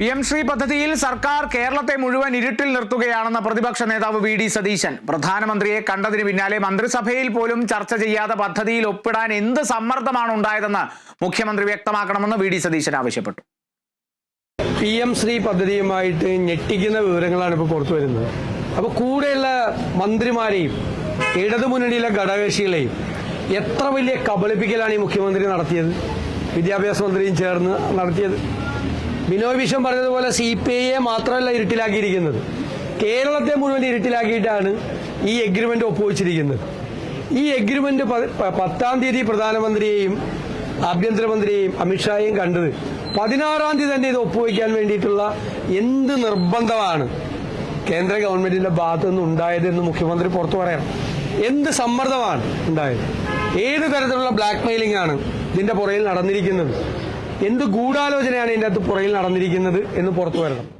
P M Shri പദ്ധതിയിൽ സർക്കാർ കേരളത്തെ മുഴുവൻ ഇരുട്ടിൽ നിർത്തുകയാണെന്ന പ്രതിപക്ഷ നേതാവ് വി ഡി സതീശൻ. പ്രധാനമന്ത്രിയെ കണ്ടതിന് പിന്നാലെ മന്ത്രിസഭയിൽ പോലും ചർച്ച ചെയ്യാതെ പദ്ധതിയിൽ ഒപ്പിടാൻ എന്ത് സമ്മർദ്ദമാണ് ഉണ്ടായതെന്ന് മുഖ്യമന്ത്രി വ്യക്തമാക്കണമെന്ന് വി ഡി സതീശൻ ആവശ്യപ്പെട്ടു. പി എം ശ്രീ പദ്ധതിയുമായിട്ട് ഞെട്ടിക്കുന്ന വിവരങ്ങളാണ് ഇപ്പോൾ പുറത്തു വരുന്നത്. അപ്പോൾ കൂടെയുള്ള മന്ത്രിമാരെയും ഇടതുമുന്നണിയിലെ ഘടകകക്ഷികളെയും എത്ര വലിയ കബളിപ്പിക്കലാണ് ഈ മുഖ്യമന്ത്രി നടത്തിയത്? വിദ്യാഭ്യാസ മന്ത്രിയും ചേർന്ന് നടത്തിയത്. ബിനോയ് വിശ്വം പറഞ്ഞതുപോലെ സി പി ഐയെ മാത്രമല്ല ഇരുട്ടിലാക്കിയിരിക്കുന്നത്. കേരളത്തെ മുഴുവൻ ഇരുട്ടിലാക്കിയിട്ടാണ് ഈ എഗ്രിമെന്റ് ഒപ്പുവെച്ചിരിക്കുന്നത്. ഈ എഗ്രിമെന്റ് പത്താം തീയതി പ്രധാനമന്ത്രിയെയും ആഭ്യന്തരമന്ത്രിയെയും അമിത്ഷായെയും കണ്ടത് പതിനാറാം തീയതി തന്നെ ഇത് ഒപ്പുവെക്കാൻ വേണ്ടിയിട്ടുള്ള എന്ത് നിർബന്ധമാണ് കേന്ദ്ര ഗവൺമെന്റിന്റെ ഭാഗത്തു നിന്ന് ഉണ്ടായതെന്ന് മുഖ്യമന്ത്രി പുറത്തു പറയണം. എന്ത് സമ്മർദ്ദമാണ് ഉണ്ടായത്? ഏത് തരത്തിലുള്ള ബ്ലാക്ക് മെയിലിംഗ് ആണ് ഇതിന്റെ പുറയിൽ നടന്നിരിക്കുന്നത്? എന്ത് ഗൂഢാലോചനയാണ് ഇതിന്റെ അകത്ത് പുറകിൽ നടന്നിരിക്കുന്നത് എന്ന് പുറത്തു വരണം.